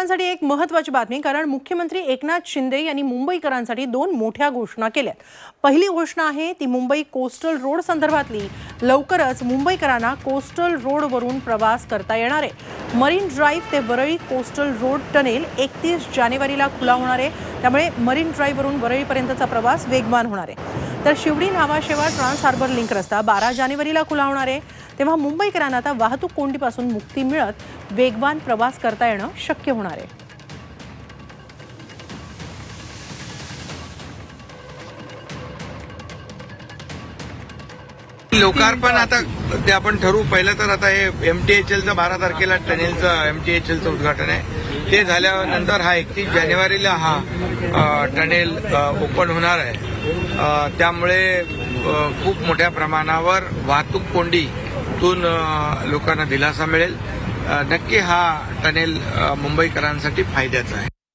मुंबईकरांसाठी एक महत्वाची बातमी कारण मुख्यमंत्री एकनाथ शिंदे यांनी मुंबईकरांसाठी दोन मोठ्या घोषणा केल्यात. पहिली घोषणा आहे ती मुंबई कोस्टल रोड संदर्भातली. लवकरच मुंबईकरांना कोस्टल रोडवरून प्रवास करता येणार आहे. मरीन ड्राईव्ह ते वरळी कोस्टल रोड टनेल एकतीस जानेवारीला खुला होणार आहे. त्यामुळे मरीन ड्राईव्हवरून वरळीपर्यंतचा प्रवास वेगवान होणार आहे. तर Shivdi Nhava Sheva trans harbour link रस्ता बारा जानेवारीला खुला होणार आहे. तेव्हा मुंबईकरांना आता वाहतूक कोंडीपासून मुक्ती मिळत वेगवान प्रवास करता येणं शक्य होणार आहे. लोकार्पण आता ते आपण ठरवू. पहिलं तर आता हे एमटीएचएलचं बारा तारखेला टनेलचं एमटीएचएलचं उद्घाटन आहे. ते झाल्यानंतर हा एकतीस जानेवारीला हा टनेल ओपन होणार आहे. त्यामुळे खूप मोठ्या प्रमाणावर वाहतूक कोंडी अ, लोकांना दिलासा मिळेल. नक्की हा टनेल मुंबईकरांसाठी फायद्याचा आहे.